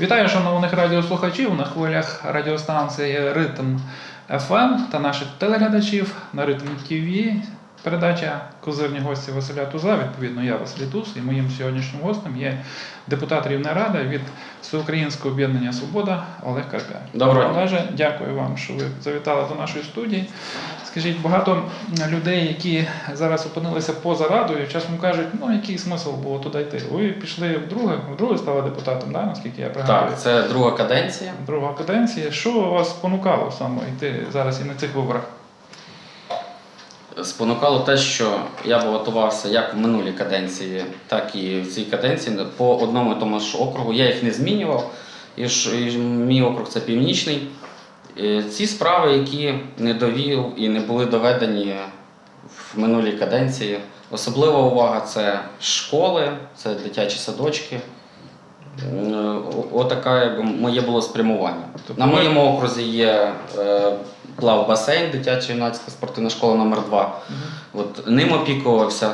Вітаю шановних радіослухачів на хвилях радіостанції Ритм ФМ та наших телеглядачів на Ритм ТВ. Передача Козирні гості Василя Туза. Відповідно, я Василь Туз і моїм сьогоднішнім гостем є депутат Рівна Рада від Всеукраїнського об'єднання Свобода Олег Карпя. Доброго дня. Олеже, дякую вам, що ви завітали до нашої студії. Скажіть, багато людей, які зараз опинилися поза радою, часом кажуть, ну який смисл було туди йти? Ви пішли вдруге, вдруге стали депутатом, да, наскільки я пригадую? Так, це друга каденція. Друга каденція. Що вас спонукало саме йти зараз і на цих виборах? Спонукало те, що я балотувався як в минулій каденції, так і в цій каденції по одному і тому ж округу. Я їх не змінював. І ж і мій округ це північний. Е, Ці справи, які не довів і не були доведені в минулій каденції. Особлива увага це школи, це дитячі садочки. Е, о- Отака моє було спрямування. Тобто На моєму окрузі є е, плавбасейн, дитяча юнацька спортивна школа номер 2 От ним опікувався.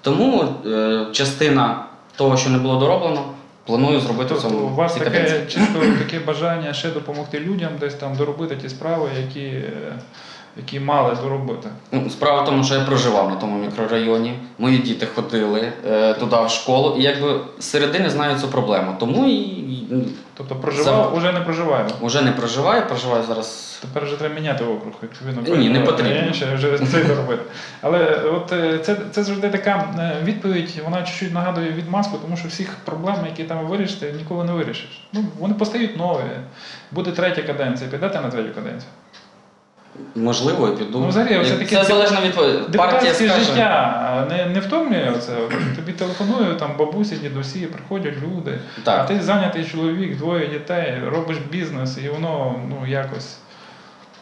Тому е, частина того, що не було дороблено, планую зробити в Тобто цьому у вас таке чисто таке бажання ще допомогти людям, десь там доробити ті справи, які, які мали доробити. Ну, Справа в тому, що я проживав на тому мікрорайоні. Мої діти ходили е, туди в школу, і якби середини знаю цю проблему. Тому і, ну, Тобто проживав, За- уже не проживаємо. вже не проживаю, проживаю зараз. Тепер вже треба міняти округ, відповідно. Ні, не потрібно. Ще вже це доробити. Але от е, це, це завжди така е, відповідь, вона чуть-чуть нагадує відмазку, тому що всіх проблем, які там ви вирішите, ніколи не вирішиш. Ну, вони постають нові. Буде третя каденція, підете на третю каденцію. Можливо, і піду. Ну, взагалі, Як- все-таки це залежно від партії. Депутатське скаже. життя не, не втомлює це. Тобі телефонують там бабусі, дідусі, приходять люди. А Так. ти зайнятий чоловік, двоє дітей, робиш бізнес, і воно ну якось.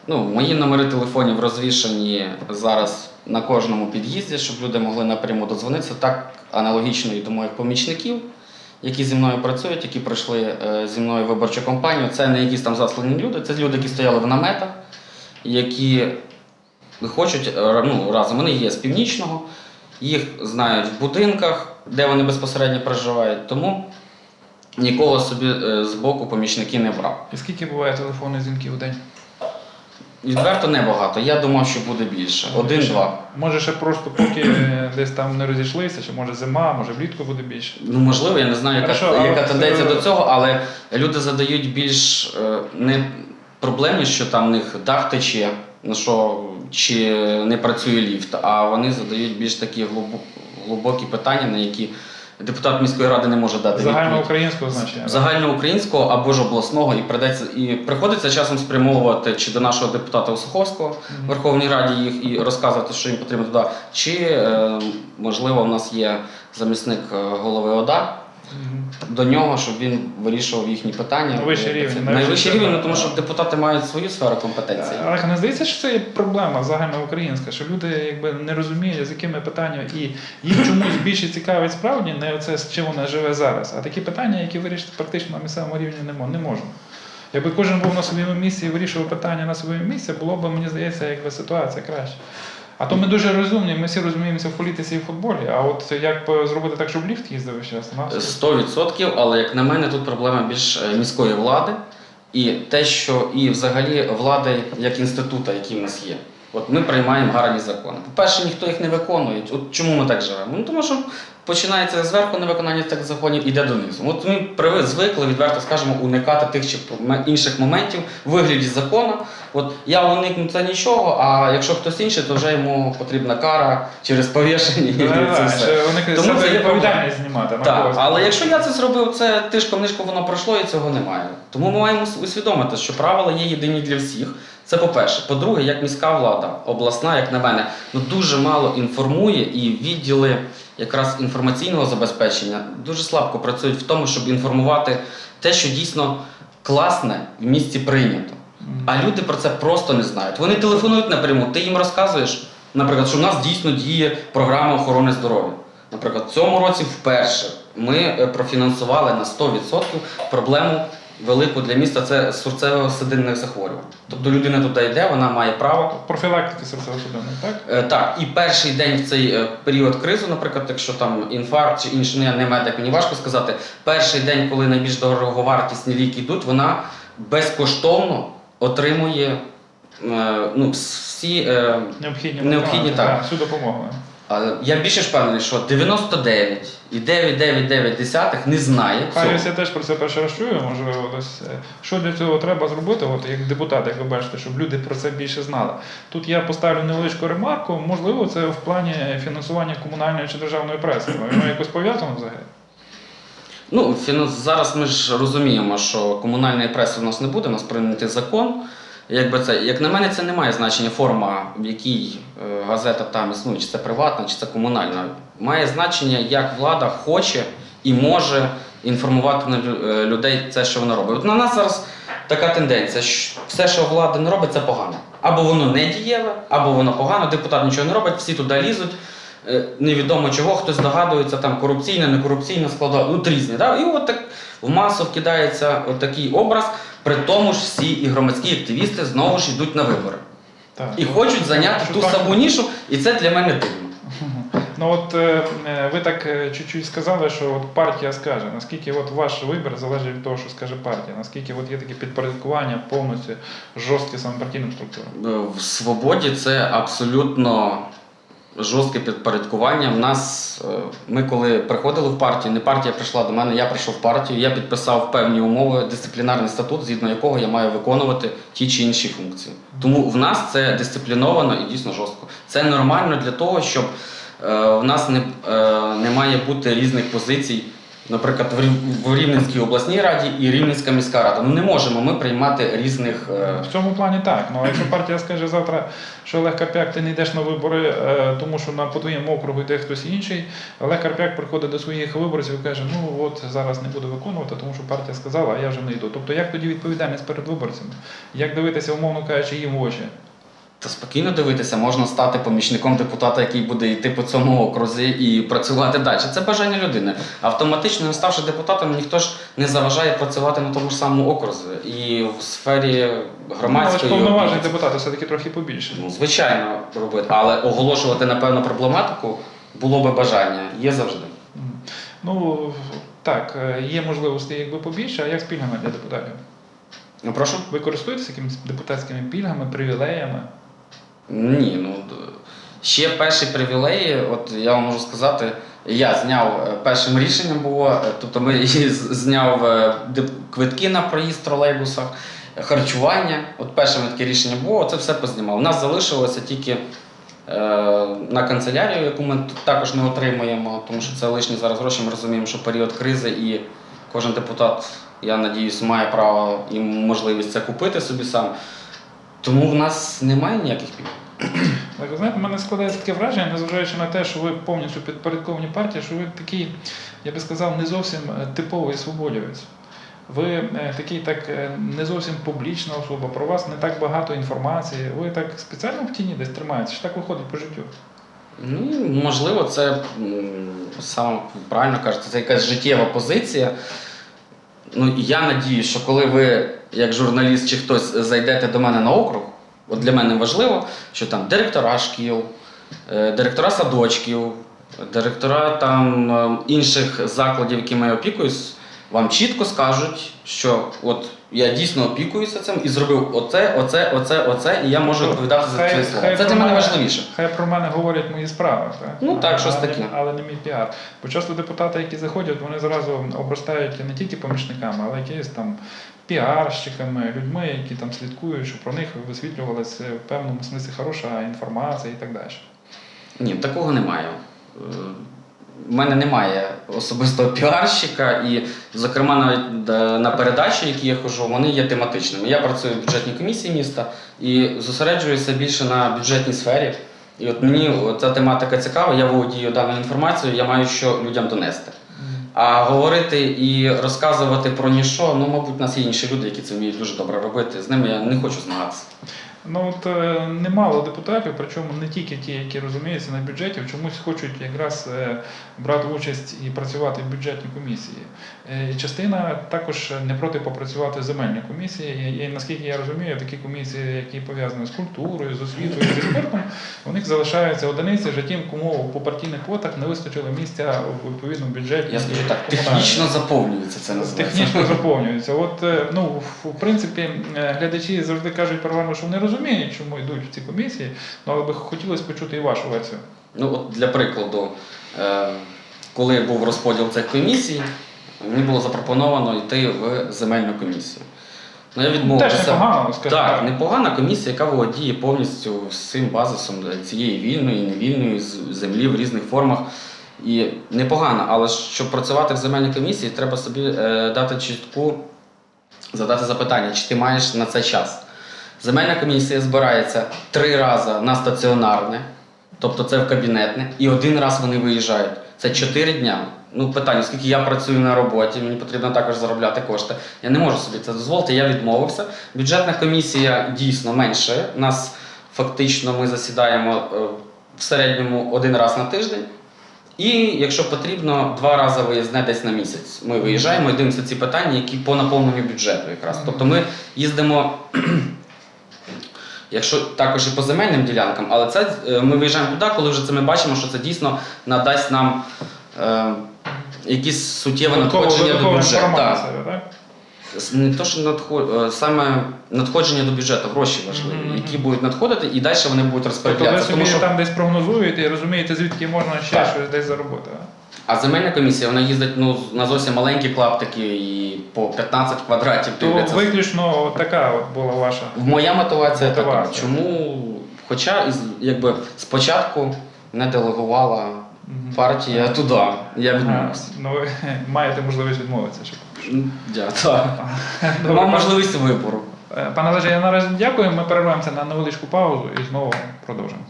Ну, мої номери телефонів розвішані зараз на кожному під'їзді, щоб люди могли напряму додзвонитися. Так аналогічно і до моїх помічників, які зі мною працюють, які пройшли е, зі мною виборчу кампанію. Це не якісь там заслані люди, це люди, які стояли в наметах, які хочуть е, ну, разом. Вони є з північного, їх знають в будинках, де вони безпосередньо проживають. Тому нікого собі е, з боку помічники не брав. І скільки буває телефонних дзвінків у день? Відверто небагато. Я думав, що буде більше. Один-два. Може, ще просто поки десь там не розійшлися, чи може зима, може влітку буде більше. Ну, можливо, я не знаю, яка, Хорошо, яка от, тенденція е, до цього, але люди задають більш не проблемні, що там в них дах тече, ну що, чи не працює ліфт, а вони задають більш такі глибо- глибокі питання, на які депутат міської ради не може дати. Загальноукраїнського значення. Загальноукраїнського або ж обласного, і придеться і приходиться часом спрямовувати чи до нашого депутата Осуховського в Верховній Раді їх і розказувати, що їм потрібно туди, чи е, можливо в нас є замісник е, голови ОДА. До нього, щоб він вирішував їхні питання. Вищий рівень, Найвищий найвищий рівень, ну, тому що депутати мають свою сферу компетенції. Але не здається, що це є проблема загальноукраїнська, що люди якби не розуміють, з якими питаннями, і їх чомусь більше цікавить справді не оце, з чим вона живе зараз, а такі питання, які вирішити практично на місцевому рівні не не можна. Якби кожен був на своєму місці і вирішував питання на своєму місці, було б, мені здається, якби ситуація краще. А то ми дуже розумні, ми всі розуміємося в політиці і в футболі. А от як зробити так, щоб ліфт їздив весь час? Нас 100%, але як на мене, тут проблема більш е, міської влади і те, що і взагалі влади як інститута, який в нас є. От ми приймаємо гарні закони. По-перше, ніхто їх не виконує. От чому ми так живемо? Ну тому що починається зверху невиконання тих законів, іде донизу. От ми звикли, відверто скажемо, уникати тих чи інших моментів вигляді закону. От я уникну це нічого, а якщо хтось інший, то вже йому потрібна кара через повішення. і це все. Тому це є відповідальність знімати. Так, але якщо я це зробив, це тишком нишком воно пройшло і цього немає. Тому ми маємо усвідомити, що правила є єдині для всіх. Це по-перше. По-друге, як міська влада, обласна, як на мене, ну дуже мало інформує і відділи якраз інформаційного забезпечення дуже слабко працюють в тому, щоб інформувати те, що дійсно класне в місті прийнято. А люди про це просто не знають. Вони телефонують напряму, ти їм розказуєш, наприклад, що в нас дійсно діє програма охорони здоров'я. Наприклад, в цьому році вперше ми е, профінансували на 100% проблему велику для міста це серцево-судинних захворювань. Тобто людина туди йде, вона має право. Профілактики серцево-судинної, так? Е, Так, і перший день в цей е, період кризи, наприклад, якщо там інфаркт чи інше, ну не медик, мені важко сказати. Перший день, коли найбільш дороговартісні ліки йдуть, вона безкоштовно отримує е, ну, всі. е, Необхідні, Необхідні, матеріали, так. всю допомогу. я більше ж впевнений, що 99 і 999 не знає. Хай я теж про це перший раз чую, можливо, десь. е, Що для цього треба зробити, от як депутат, як ви бачите, щоб люди про це більше знали. Тут я поставлю невеличку ремарку, можливо, це в плані фінансування комунальної чи державної преси. Воно якось пов'язано взагалі. Ну, зараз ми ж розуміємо, що комунальної преси у нас не буде, у нас прийнятий закон. Якби це, як на мене, це не має значення форма, в якій е, газета там існує, чи це приватна, чи це комунальна. Має значення, як влада хоче і може інформувати е, людей це, що вона робить. От на нас зараз така тенденція, що все, що влада не робить, це погано. Або воно не дієве, або воно погано, депутат нічого не робить, всі туди лізуть. Е, Невідомо чого, хтось здогадується, там корупційна, не корупційна складова, ну різні. Да? І от так в масу вкидається от такий образ, при тому ж всі і громадські активісти знову ж йдуть на вибори. Так. І хочуть зайняти ту так? саму нішу, і це для мене дивно. Ну от е, е, ви так чуть-чуть сказали, що от партія скаже, наскільки от ваш вибір залежить від того, що скаже партія, наскільки от є таке підпорядкування повністю жорсткі саме партійним структурам. В свободі це абсолютно жорстке підпорядкування. В нас, е, ми коли приходили в партію, не партія прийшла до мене, я прийшов в партію, я підписав певні умови, дисциплінарний статут, згідно якого я маю виконувати ті чи інші функції. Тому в нас це дисципліновано і дійсно жорстко. Це нормально для того, щоб е, в нас не, е, не має бути різних позицій. Наприклад, в Рів- в Рівненській обласній раді і Рівненська міська рада. Ну не можемо ми приймати різних е, В цьому плані так. Ну якщо партія скаже завтра, що Олег Карпяк, ти не йдеш на вибори, е, тому що на по твоєму округу йде хтось інший, Олег Карпяк приходить до своїх виборців і каже, ну от зараз не буду виконувати, тому що партія сказала, а я вже не йду. Тобто як тоді відповідальність перед виборцями? Як дивитися, умовно кажучи, їм в очі? Та спокійно дивитися, можна стати помічником депутата, який буде йти по цьому окрузі і працювати далі. Це бажання людини. Автоматично, не ставши депутатом, ніхто ж не заважає працювати на тому ж самому окрузі. І в сфері Ну, але повноважень депутата все-таки трохи побільше. Ну, звичайно, робити. Але оголошувати напевно проблематику було би бажання. Є завжди. Ну так, е, є можливості якби побільше, а як з пільгами для депутатів? Ну прошу. Ви користуєтеся якимись депутатськими пільгами, привілеями? Ні, ну ще перші привілеї, от я вам можу сказати, я зняв е, першим рішенням було, е, тобто ми зняв е, квитки на проїзд в тролейбусах, харчування. От перше таке рішення було, це все познімав. У нас залишилося тільки на канцелярію, яку ми також не отримуємо, тому що це лишні зараз гроші. Ми розуміємо, що період кризи і кожен депутат, я надіюсь, має право і можливість це купити собі сам. Тому в нас немає ніяких пільг. Так, ви знаєте, в мене складається таке враження, незважаючи на те, що ви повністю підпорядковані партії, що ви такий, я би сказав, не зовсім е, типовий свободівець. Ви е, такий так е, не зовсім публічна особа, про вас не так багато інформації. Ви так спеціально в тіні десь тримаєтеся, чи так виходить по життю? Ну, можливо, це саме правильно кажете, це якась життєва позиція. Ну, і я надію, що коли ви, як журналіст чи хтось, зайдете до мене на округ, от для мене важливо, що там директора шкіл, е, директора садочків, директора там е, інших закладів, якими я опікуюсь, вам чітко скажуть, що от я дійсно опікуюся цим і зробив оце, оце, оце, оце, і я можу відповідати за слова. хай Це для мене важливіше. Хай про мене говорять мої справи. Так? Ну, так, щось таке. Але не мій піар. Бо часто депутати, які заходять, вони зразу обростають не тільки помічниками, але якісь там піарщиками, людьми, які там слідкують, щоб про них висвітлювалася в певному смислі хороша інформація і так далі. Ні, такого немає. У мене немає особистого піарщика, і, зокрема, навіть е, на передачі, які я хожу, вони є тематичними. Я працюю в бюджетній комісії міста і зосереджуюся більше на бюджетній сфері. І от мені ця тематика цікава, я володію даною інформацією, я маю що людям донести. А говорити і розказувати про ніщо, ну, мабуть, у нас є інші люди, які це вміють дуже добре робити. З ними я не хочу змагатися. Ну от е, немало депутатів, причому не тільки ті, які розуміються на бюджеті, чомусь хочуть якраз е, брати участь і працювати в бюджетній комісії. Е, І частина також не проти попрацювати в земельній комісії. І, наскільки я розумію, такі комісії, які пов'язані з культурою, з освітою, зі спортом, у них залишаються одиниці вже тим, кому по партійних квотах не вистачило місця в відповідному бюджеті. Я скажу так, технічно заповнюється це називається. Технічно заповнюється. От ну в- принципі глядачі завжди кажуть про що вони розуміють, чому йдуть в ці комісії. Ну але би хотілося почути і вашу версію. Ну, от для прикладу, е, коли був розподіл цих комісій, мені було запропоновано йти в земельну комісію. Ну, я відмовився. Теж непогано, скажімо Так, так. непогана комісія, яка володіє повністю всім базисом цієї вільної і невільної землі в різних формах. І непогано, але щоб працювати в земельній комісії, треба собі е, дати чітку, задати запитання, чи ти маєш на це час. Земельна комісія збирається три рази на стаціонарне, тобто це в кабінетне, і один раз вони виїжджають. Це чотири дня. Ну, питання, оскільки я працюю на роботі, мені потрібно також заробляти кошти. Я не можу собі це дозволити, я відмовився. Бюджетна комісія дійсно менше. Нас фактично ми засідаємо е, в середньому один раз на тиждень. І якщо потрібно, два рази виїзне десь на місяць. Ми виїжджаємо і дивимося ці питання, які по наповненню бюджету якраз. Тобто ми їздимо, якщо також і по земельним ділянкам, але це е, ми виїжджаємо туди, коли вже це ми бачимо, що це дійсно надасть нам е, якісь суттєве надходження до бюджету. Так. так? Не то, що надход... е, саме надходження до бюджету, гроші важливі, Мгм. які будуть надходити, і далі вони будуть Тобто ви собі Тому що там десь прогнозуєте і розумієте, звідки можна ще Так. щось десь заробити. А земельна комісія вона їздить ну, на зовсім маленькі клаптики і по 15 квадратів То дивляться. виключно така от була ваша. Моя мотивація така. Мотивація. Чому, хоча із- якби спочатку не делегувала Мгм. партія туди, я Ага. відмовився. Ну ви маєте можливість відмовитися. Щоб... Я, так. Добре, Мав можливість вибору. Е, Пане Олеже, я наразі дякую. Ми перервемося на невеличку паузу і знову продовжимо.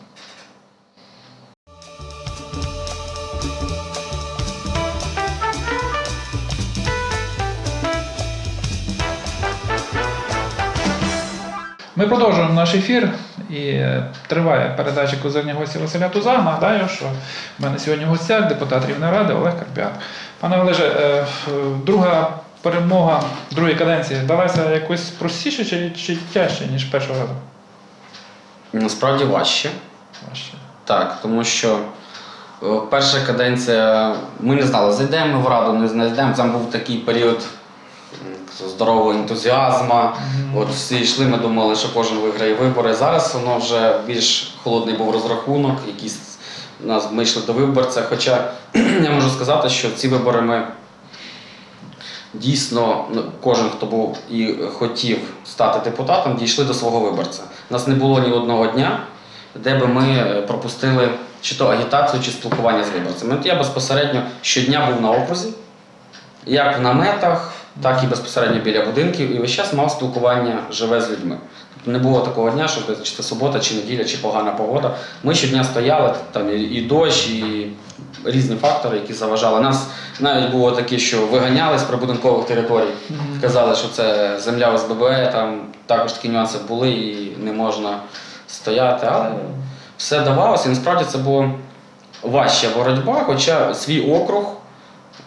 Ми продовжуємо наш ефір і е, триває передача козирні гості Василя Туза. Нагадаю, що в мене сьогодні в гостях депутат Рівної ради Олег Карп'як. Пане Олеже, е, друга перемога другої каденції далася якось простіше чи, чи тяжче, ніж першого разу? Насправді важче. Важче. Так, тому що е, перша каденція, ми не знали, зайдемо ми в раду, не зайдемо. Там був такий період здорового ентузіазму. От всі йшли, ми думали, що кожен виграє вибори. Зараз воно вже більш холодний був розрахунок, якийсь у нас ми йшли до виборця. Хоча я можу сказати, що ці вибори ми дійсно ну, кожен, хто був і хотів стати депутатом, дійшли до свого виборця. У нас не було ні одного дня, де би ми е, пропустили чи то агітацію, чи спілкування з виборцями. От я безпосередньо щодня був на окрузі, як в наметах, так і безпосередньо біля будинків, і весь час мав спілкування живе з людьми. Тобто не було такого дня, щоб чи це субота, чи неділя, чи погана погода. Ми щодня стояли, там і, дощ, і різні фактори, які заважали. Нас навіть було таке, що виганяли з прибудинкових територій. Казали, що це земля ОСББ, там також такі нюанси були і не можна стояти. Але все давалося. І насправді це була важча боротьба, хоча свій округ.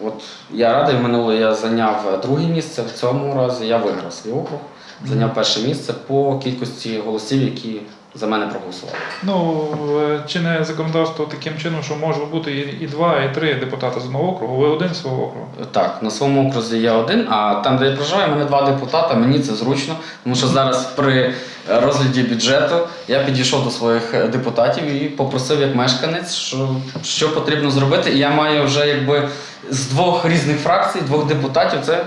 От я радий, минуло я зайняв друге місце в цьому разі. Я виграв свій округ, зайняв перше місце по кількості голосів, які за мене проголосували. Ну, е, чинне законодавство таким чином, що може бути і, і два, і три депутати з одного округу, ви один з свого округу. Так, на своєму окрузі я один, а там, де я проживаю, мене два депутата, мені це зручно, тому що зараз при розгляді бюджету я підійшов до своїх депутатів і попросив як мешканець, що, що потрібно зробити. І я маю вже якби з двох різних фракцій, двох депутатів. Це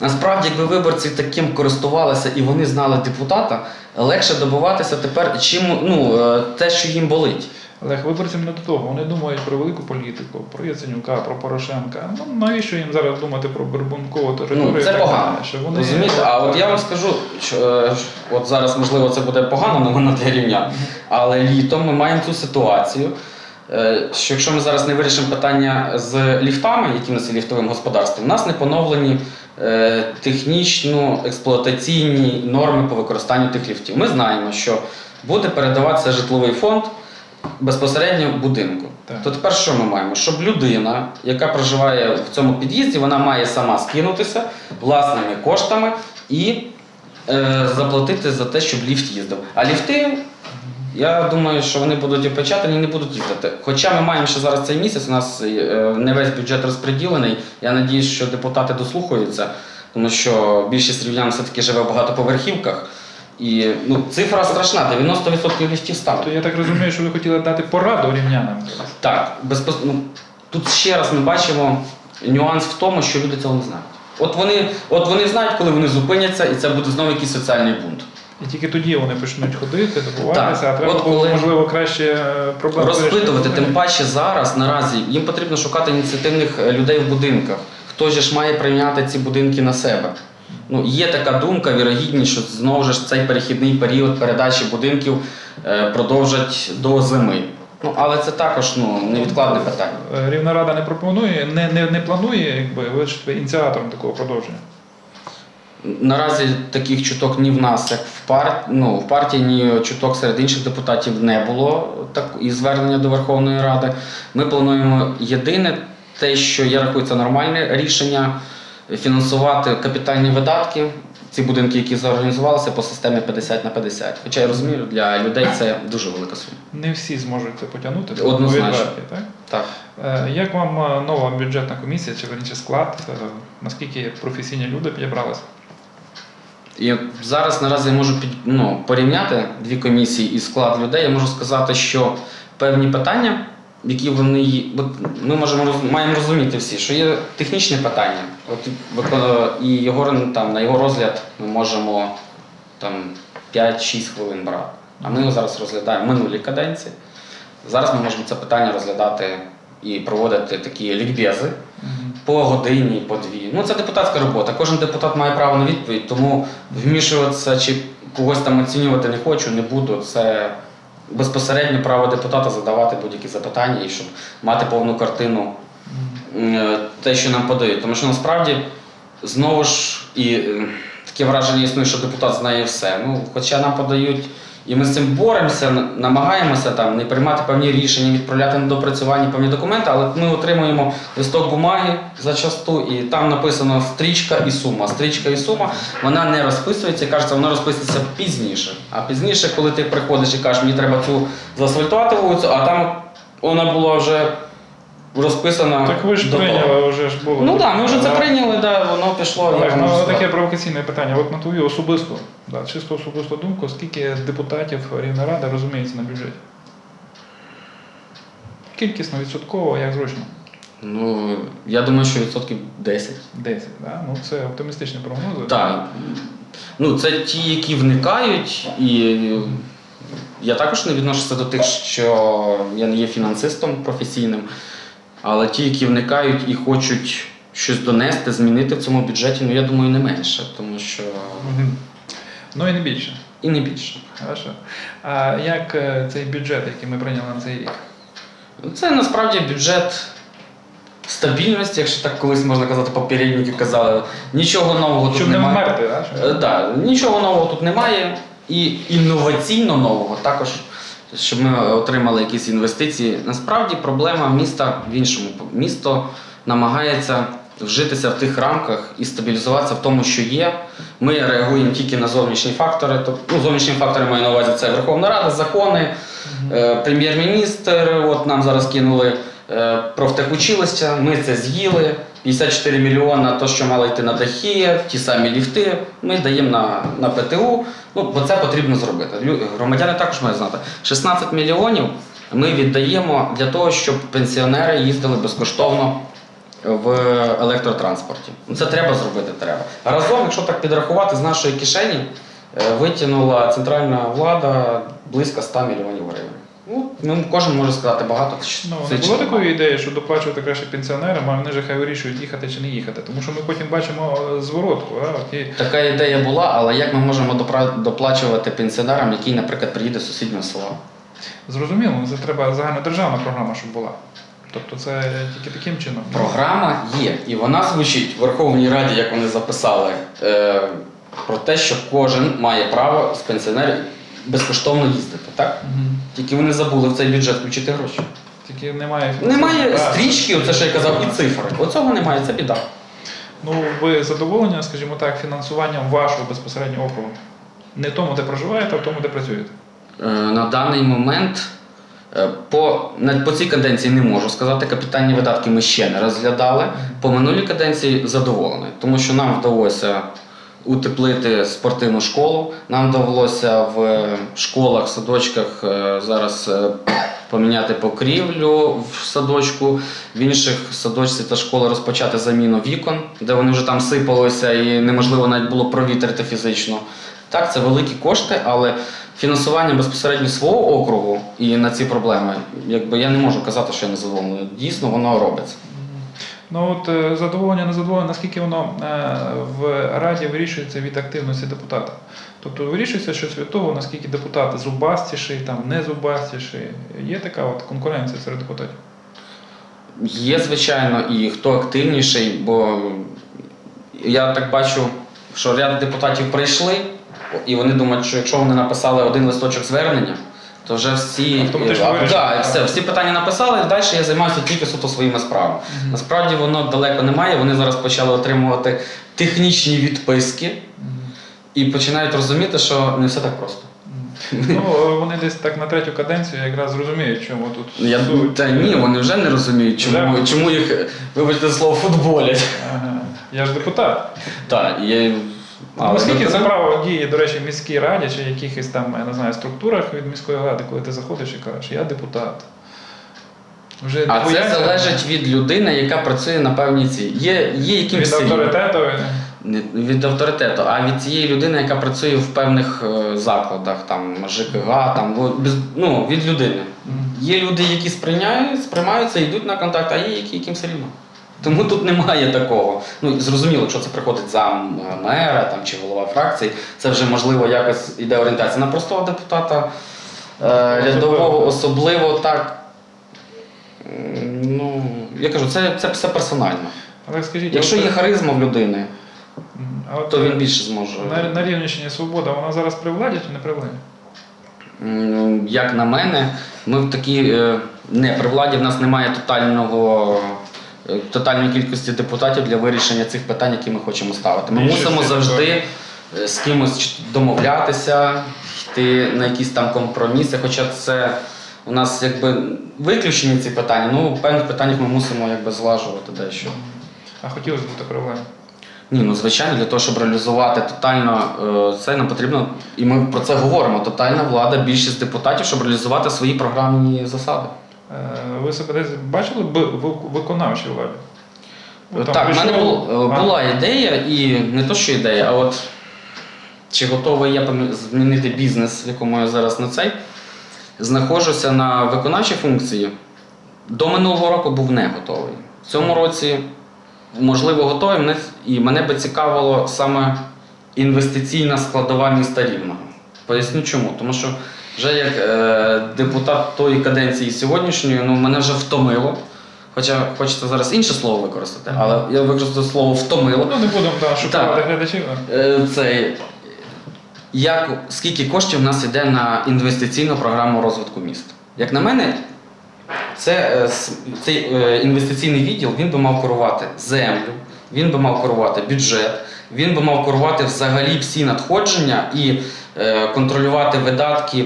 насправді, якби виборці таким користувалися і вони знали депутата, легше добиватися тепер чим ну, е, те, що їм болить. Олег, виборцям не до того. Вони думають про велику політику, про Яценюка, про Порошенка. Ну навіщо їм зараз думати про Бербункову територію? Ну, це погано. Що вони... Розумієте? А от я вам скажу, що е, от зараз, можливо, це буде погано новина для рівня, але літом ми маємо цю ситуацію. е, Що якщо ми зараз не вирішимо питання з ліфтами, які в нас є ліфтовим господарством, у нас не поновлені е, технічно експлуатаційні норми по використанню тих ліфтів. Ми знаємо, що буде передаватися житловий фонд безпосередньо будинку. Так. То тепер що ми маємо? Щоб людина, яка проживає в цьому під'їзді, вона має сама скинутися власними коштами і е, заплатити за те, щоб ліфт їздив. А ліфти, я думаю, що вони будуть опечатані і не будуть їздити. Хоча ми маємо ще зараз цей місяць, у нас е, не весь бюджет розподілений. Я надіюсь, що депутати дослухаються, тому що більшість рівнян все-таки живе в багатоповерхівках. І ну, цифра страшна, 90% ліфтів стало. То я так розумію, що ви хотіли дати пораду рівнянам. Так, безпос... ну, тут ще раз ми бачимо нюанс в тому, що люди цього не знають. От вони, от вони знають, коли вони зупиняться, і це буде знову якийсь соціальний бунт. І тільки тоді вони почнуть ходити, добуватися, а треба От було, коли- можливо, краще е, проблему Розпитувати, тим паче зараз, наразі, їм потрібно шукати ініціативних е, людей в будинках. Хто ж має прийняти ці будинки на себе? Ну, є така думка, вірогідність, що знову ж цей перехідний період передачі будинків е, продовжать до зими. Ну, але це також ну, невідкладне питання. Рівна рада не пропонує, не, не, не планує, якби ви ж ініціатором такого продовження. Наразі таких чуток ні в нас, як в пар... ну, в партії, ні чуток серед інших депутатів не було так, і звернення до Верховної Ради. Ми плануємо єдине те, що я рахую, це нормальне рішення фінансувати капітальні видатки. Ці будинки, які заорганізувалися по системі 50 на 50. Хоча я розумію, для людей це дуже велика сума. Не всі зможуть це потягнути. Однозначно. відверті, так? Так. Е, Як вам е, нова бюджетна комісія, чи верніше склад? Е, Наскільки професійні люди підібралися? І зараз наразі я можу під, ну, порівняти дві комісії і склад людей. Я можу сказати, що певні питання, які вони ми можемо маємо розуміти всі, що є технічне питання. От і його ну, там на його розгляд ми можемо там 5-6 хвилин брати. А ми його зараз розглядаємо в минулій каденції. Зараз ми можемо це питання розглядати і проводити такі лікбези по годині, по дві. Ну це депутатська робота. Кожен депутат має право на відповідь, тому вмішуватися чи когось там оцінювати не хочу, не буду. Це безпосередньо право депутата задавати будь-які запитання і щоб мати повну картину е, те, що нам подають. Тому що насправді знову ж і е, таке враження існує, що депутат знає все. Ну, хоча нам подають. І ми з цим боремося, намагаємося там не приймати певні рішення, відправляти на допрацювання певні документи, але ми отримуємо листок бумаги зачасту, і там написано стрічка і сума. Стрічка і сума вона не розписується, кажеться, вона розписується пізніше. А пізніше, коли ти приходиш і кажеш, мені треба цю заасфальтувати вулицю, а там вона була вже розписана. Так ви ж до того. прийняли, вже ж було. Ну так, ми вже це Але- прийняли, да, воно пішло. Олег, як ну, можна сказати. таке провокаційне питання. От на твою особисту, да, чисто особисту думку, скільки депутатів Рівна Рада розуміється на бюджеті? Кількісно, відсотково, як зручно? Ну, я думаю, що відсотків 10. 10, да? ну це оптимістичні прогнози. Так. Ну, це ті, які вникають, і я також не відношуся до тих, що я не є фінансистом професійним, але ті, які вникають і хочуть щось донести, змінити в цьому бюджеті, ну я думаю, не менше, тому що Ну і не більше. і не більше. Хорошо. А як е, цей бюджет, який ми прийняли на цей рік? Це насправді бюджет стабільності, якщо так колись можна казати, попередники казали. Нічого нового тут Щоб не немає. вмерти, да? Е, да, нічого нового тут немає. І інноваційно нового також, щоб ми отримали якісь інвестиції. Насправді проблема міста в іншому. Місто намагається вжитися в тих рамках і стабілізуватися в тому, що є. Ми реагуємо тільки на зовнішні фактори. Тобто, ну, зовнішні фактори маю на увазі це Верховна Рада, закони, е, прем'єр-міністр. От нам зараз кинули е, профтехучилища, ми це з'їли. 54 мільйона, то, що мало йти на дахи, ті самі ліфти, ми даємо на, на ПТУ, ну, бо це потрібно зробити. Громадяни також мають знати. 16 мільйонів ми віддаємо для того, щоб пенсіонери їздили безкоштовно в електротранспорті. Ну, Це треба зробити, треба. Разом, якщо так підрахувати, з нашої кишені е, витягнула центральна влада близько 100 мільйонів гривень. Ну, ну, кожен може сказати багато. Ну, не було такої ідеї, що доплачувати краще пенсіонерам, а вони ж хай вирішують їхати чи не їхати. Тому що ми потім бачимо е, зворотку. А? І Така ідея була, але як ми можемо доплачувати пенсіонерам, який, наприклад, приїде з сусіднього села? Зрозуміло, це треба загальнодержавна програма, щоб була. Тобто це тільки таким чином. Програма є, і вона звучить в Верховній Раді, як вони записали, е, про те, що кожен має право з пенсіонерів безкоштовно їздити. Так? Мгм. Тільки вони забули в цей бюджет включити гроші. Тільки немає. Немає Так. стрічки, оце що я казав, і цифри. Оцього немає, це біда. Ну, ви задоволені, скажімо так, фінансуванням вашого безпосереднього округу? Не тому, де проживаєте, а в тому, де працюєте. Е, На даний момент е, по, на- по цій каденції не можу сказати, капітальні видатки ми ще не розглядали. По минулій каденції задоволений, тому що нам вдалося утеплити спортивну школу. Нам вдалося в школах, садочках е, зараз е, поміняти покрівлю в садочку, в інших садочці та школи розпочати заміну вікон, де вони вже там сипалися і неможливо навіть було провітрити фізично. Так, це великі кошти, але фінансування безпосередньо свого округу і на ці проблеми, якби я не можу казати, що я не задоволений. Дійсно, воно робиться. Ну от е, задоволення, незадоволення, наскільки воно е, в Раді вирішується від активності депутата. Тобто вирішується щось від того, наскільки депутат зубастіший, там не зубастіший. Є така от конкуренція серед депутатів. Є, звичайно, і хто активніший, бо я так бачу, що ряд депутатів прийшли, і вони думають, що якщо вони написали один листочок звернення, то вже всі, а, да, все, всі питання написали, і далі я займаюся тільки суто своїми справами. Насправді воно далеко немає. Вони зараз почали отримувати технічні відписки і починають розуміти, що не все так просто. Ну, вони десь так на третю каденцію якраз зрозуміють, чому тут Я, суть. та ні, вони вже не розуміють, чому, Вже? чому їх, вибачте слово, футболять. Ага. Я ж депутат. Так, є. А наскільки це право діє, до речі, в міській раді чи якихось там, я не знаю, структурах від міської ради, коли ти заходиш і кажеш, я депутат. Вже А це бояться залежить від людини, яка працює на певній цій. Є, є від якимсь авторитету. Не від авторитету, а від цієї людини, яка працює в певних е, закладах, там ЖКГ, там ну, без, ну, від людини. Є люди, які сприйняють, сприймаються, йдуть на контакт, а є які, яким все рівно. Тому тут немає такого. Ну, зрозуміло, якщо це приходить зам е, мера там, чи голова фракції, це вже можливо якось іде орієнтація. На простого депутата е, рядового особливо так. Ну, я кажу, це, це все персонально. Але скажіть, Якщо є харизма в людини, а от, то він е, більше зможе. на, на Рівненщині свобода, вона зараз при владі чи не при владі? Як на мене, ми в такій е, не при владі в нас немає тотального. Е, Тотальної кількості депутатів для вирішення цих питань, які ми хочемо ставити. Ми мусимо завжди е, з кимось домовлятися, йти на якісь там компроміси. Хоча це у нас якби виключені ці питання. Ну, в певних питаннях ми мусимо якби злажувати дещо. А хотілося б бути при. Ні, ну звичайно, для того, щоб реалізувати тотально е, це нам потрібно, і ми про це говоримо. Тотальна влада, більшість депутатів, щоб реалізувати свої програмні засади. Е, Ви себе десь бачили б в виконавчій владі? Там так, в мене бул- е, була ідея, і не то, що ідея, а от чи готовий я змінити бізнес, в якому я зараз на цей. Знаходжуся на виконавчій функції. До минулого року був не готовий. В цьому році, можливо, готовий. І мене би цікавило саме інвестиційна складова міста Рівного. Поясню чому. Тому що вже як е, депутат тої каденції сьогоднішньої, ну, мене вже втомило. Хоча хочеться зараз інше слово використати, але я використаю слово втомило. Ну, не будемо да, шукати Так. глядачів. Е, Цей, як, скільки коштів в нас йде на інвестиційну програму розвитку міста? Як на мене, це, е, цей е, інвестиційний відділ він би мав керувати землю, він би мав керувати бюджет, він би мав керувати взагалі всі надходження і е, контролювати видатки.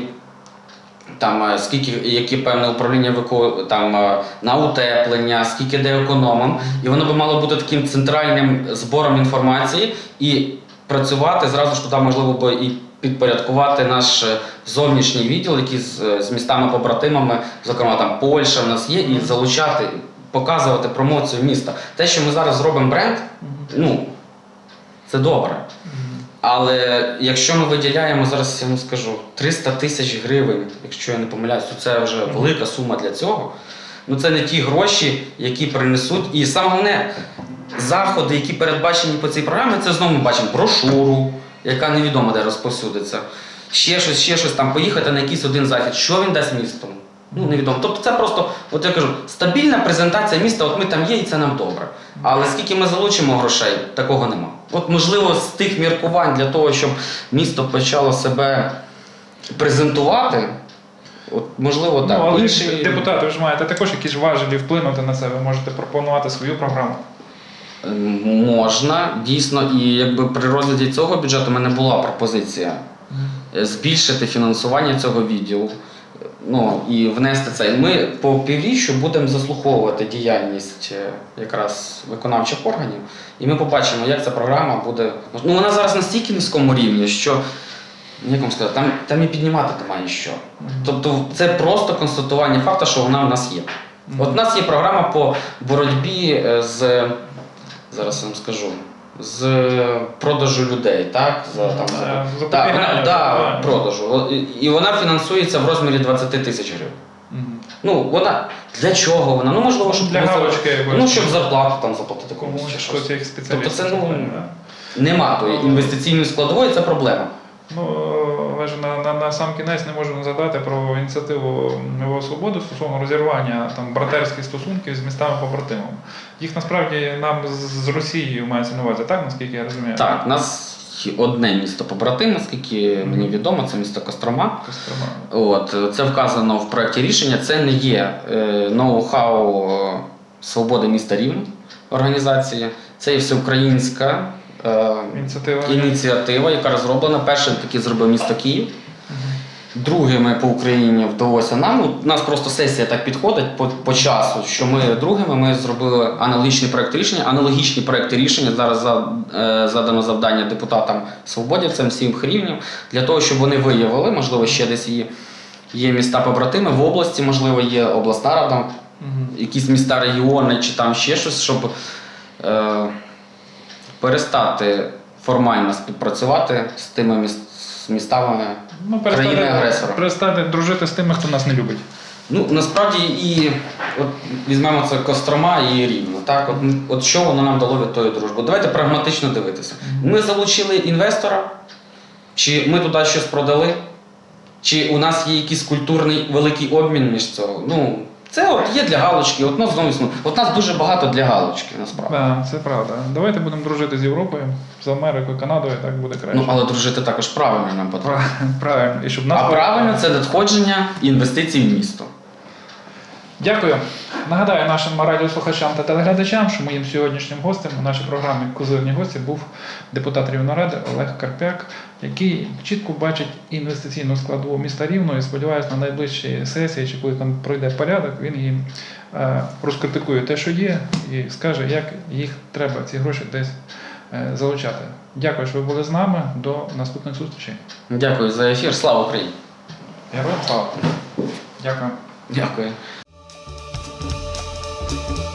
Там е, скільки які певне управління вико- там е, на утеплення, скільки де економом, і воно би мало бути таким центральним збором інформації і працювати зразу ж туди можливо би і підпорядкувати наш е, зовнішній відділ, який з, з містами-побратимами, зокрема там Польща в нас є, і залучати, показувати промоцію міста. Те, що ми зараз зробимо бренд, ну це добре. Але якщо ми виділяємо зараз, я вам скажу, 300 тисяч гривень, якщо я не помиляюсь, то це вже велика сума для цього. Ну це не ті гроші, які принесуть. І саме головне, заходи, які передбачені по цій програмі, це знову ми бачимо брошуру, яка невідомо де розповсюдиться. Ще щось, ще щось там, поїхати на якийсь один захід. Що він дасть місту? Ну, невідомо. Тобто це просто, от я кажу, стабільна презентація міста, от ми там є і це нам добре. Але скільки ми залучимо грошей, такого нема. От можливо, з тих міркувань для того, щоб місто почало себе презентувати, от можливо так. Ну, але Інші- депутати ви ж маєте також якісь важелі вплинути на це. Ви можете пропонувати свою програму. Можна, дійсно, і якби при розгляді цього бюджету в мене була пропозиція збільшити фінансування цього відділу. Ну і внести це. Ми по півріччю будемо заслуховувати діяльність е, якраз виконавчих органів, і ми побачимо, як ця програма буде. Ну вона зараз настільки низькому рівні, що ну, як вам сказати, там, там і піднімати немає що. Тобто це просто констатування факту, що вона в нас є. От у нас є програма по боротьбі е, з зараз я вам скажу. З продажу людей, так? За, там, за, Е, так, вона, да, продажу. І- вона фінансується в розмірі 20 тисяч гривень. Ну, вона для чого вона? Ну, можливо, щоб Для галочки. Ну, щоб зарплату там заплатити комусь. Чи щось. Тобто це, ну. Нема тої інвестиційної складової, це проблема. Ну, але ж на, на, на сам кінець не можу не згадати про ініціативу Нового Свободи стосовно розірвання там братерських стосунків з містами побратимами. Їх насправді нам з, з Росією мається на увазі, так наскільки я розумію? Так, нас одне місто побратим, наскільки мені відомо, це місто Кострома. Кострома. От, це вказано в проєкті рішення. Це не є е, ноу-хау е, свободи міста Рівне організації. Це є всеукраїнська Ініціатива. ініціатива, яка розроблена. Першим таки зробив місто Київ. Другими по Україні вдалося нам. У нас просто сесія так підходить по, по часу, що ми другими ми зробили аналогічні проекти рішення. Аналогічні проекти рішення зараз за, е, задано завдання депутатам свободівцям всіх рівнів для того, щоб вони виявили, можливо, ще десь є, є міста побратими в області, можливо, є обласна рада, Мгм. якісь міста регіони чи там ще щось, щоб е, перестати формально співпрацювати з тими з містами Ну, перестати, країни-агресора. перестати дружити з тими, хто нас не любить. Ну, насправді і от візьмемо це Кострома і Рівно. Так, от, от що воно нам дало від тої дружби? Давайте прагматично дивитися. Ми залучили інвестора, чи ми туди щось продали, чи у нас є якийсь культурний великий обмін між цього. Ну, це от є для галочки, от нас знову існує. От нас дуже багато для галочки, насправді. Да, це правда. Давайте будемо дружити з Європою, з Америкою, Канадою, так буде краще. Ну, але дружити також правильно нам потрібно. Правильно, правильно. І щоб нас А правильно це надходження інвестицій в місто. Дякую. Нагадаю нашим радіослухачам та телеглядачам, що моїм сьогоднішнім гостем у нашій програмі Козирні гості був депутат Рівноради Олег Карпяк, який чітко бачить інвестиційну складову міста Рівно і сподіваюся, на найближчій сесії, чи коли там пройде порядок, він їм е, розкритикує те, що є, і скаже, як їх треба ці гроші десь е, залучати. Дякую, що ви були з нами. До наступних зустрічей. Дякую за ефір. Слава Україні! Героям слава! Дякую. Дякую. Thank you.